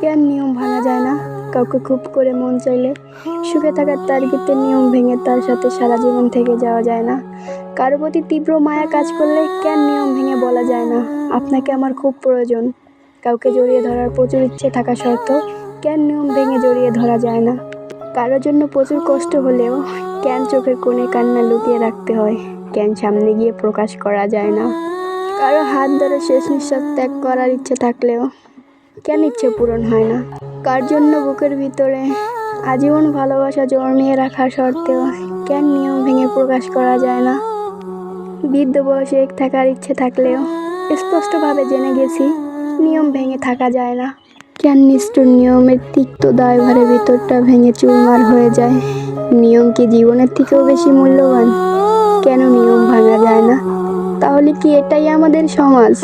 কেন নিয়ম ভাঙা যায় না। কাউকে খুব করে মন চাইলে সুখে থাকার তারিখেতে নিয়ম ভেঙে তার সাথে সারা জীবন থেকে যাওয়া যায় না। কারও প্রতি তীব্র মায়া কাজ করলে কেন নিয়ম ভেঙে বলা যায় না? আপনাকে আমার খুব প্রয়োজন। কাউকে জড়িয়ে ধরার প্রচুর ইচ্ছে থাকা সত্ত্বেও কেন নিয়ম ভেঙে জড়িয়ে ধরা যায় না। কারোর জন্য প্রচুর কষ্ট হলেও কেন চোখের কোণে কান্না লুকিয়ে রাখতে হয়? কেন সামনে গিয়ে প্রকাশ করা যায় না। কারও হাত ধরে শেষ নিঃশ্বাস ত্যাগ করার ইচ্ছে থাকলেও কেন ইচ্ছে পূরণ হয় না? কার জন্য বুকের ভিতরে আজীবন ভালোবাসা জন্মিয়ে রাখার সত্ত্বেও কেন নিয়ম ভেঙে প্রকাশ করা যায় না? বৃদ্ধ বয়সে এক থাকার ইচ্ছে থাকলেও স্পষ্টভাবে জেনে গেছি, নিয়ম ভেঙে থাকা যায় না। কেন নিষ্ঠুর নিয়মের তিক্ত দায়ভারের ভিতরটা ভেঙে চুরমার হয়ে যায়? নিয়ম কি জীবনের থেকেও বেশি মূল্যবান? কেন নিয়ম ভাঙা যায় না? তাহলে কি এটাই আমাদের সমাজ?